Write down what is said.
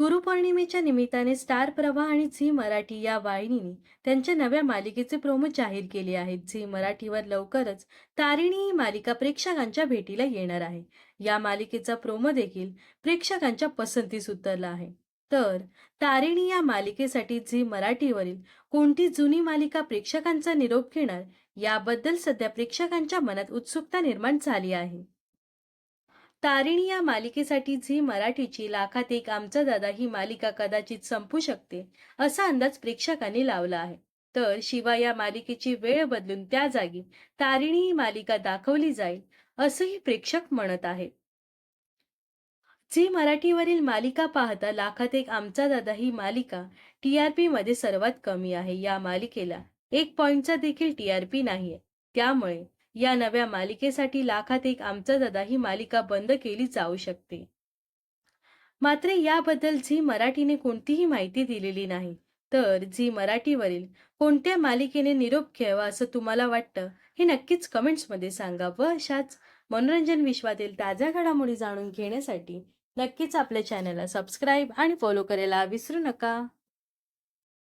गुरुपौर्णिमेच्या निमित्ताने स्टार प्रभा आणि झी मराठी या वाहिनीने त्यांच्या नव्या मालिकेचे प्रोमो जाहीर केले आहेत. झी मराठीवर लवकरच तारिणी ही मालिका प्रेक्षकांच्या भेटीला येणार आहे. या मालिकेचा प्रोमो देखील प्रेक्षकांच्या पसंतीस उतरला आहे. तर तारिणी या मालिकेसाठी झी मराठीवरील कोणती जुनी मालिका प्रेक्षकांचा निरोप घेणार? याबद्दल सध्या प्रेक्षकांच्या मनात उत्सुकता निर्माण झाली आहे. तारिणी या मालिकेसाठी झी मराठीची लाखात एक आमचा दादा ही मालिका कदाचित संपू शकते असा अंदाज प्रेक्षकांनी लावला आहे. तर शिवाय या मालिकेची वेळ बदलून त्या जागी तारिणी ही मालिका दाखवली जाईल असंही प्रेक्षक म्हणत आहेत. झी मराठीवरील मालिका पाहता लाखात एक आमचा दादा ही मालिका टी आर पी मध्ये सर्वात कमी आहे. या मालिकेला एक पॉइंटचा देखील टी आर पी नाहीये. त्यामुळे या नव्या मालिकेसाठी लाखात एक आमचा दादा ही मालिका बंद केली जाऊ शकते. मात्र याबद्दल झी मराठीने कोणतीही माहिती दिलेली नाही. तर झी मराठीवरील कोणत्या मालिकेने निरोप घ्यावा असं तुम्हाला वाटतं? हे नक्कीच कमेंट्समध्ये सांगा व अशाच मनोरंजन विश्वातील ताज्या घडामोडी जाणून घेण्यासाठी नक्कीच आपल्या चॅनलला सबस्क्राईब आणि फॉलो करायला विसरू नका.